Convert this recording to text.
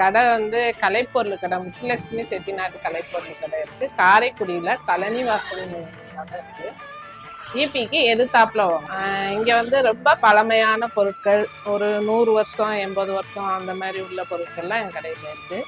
கடை வந்து கலைப்பொருள் கடை முத்துலட்சுமி செட்டிநாட்டு கலைப்பொருள் கடை இருக்கு. காரைக்குடியில கழனி வாசல் இருக்கு. ஈபிக்கு எதிர்த்தாப்புல இங்கே இங்க வந்து ரொம்ப பழமையான பொருட்கள் ஒரு நூறு வருஷம் எண்பது வருஷம் அந்த மாதிரி உள்ள பொருட்கள்லாம் எங்க கடையில இருக்கு.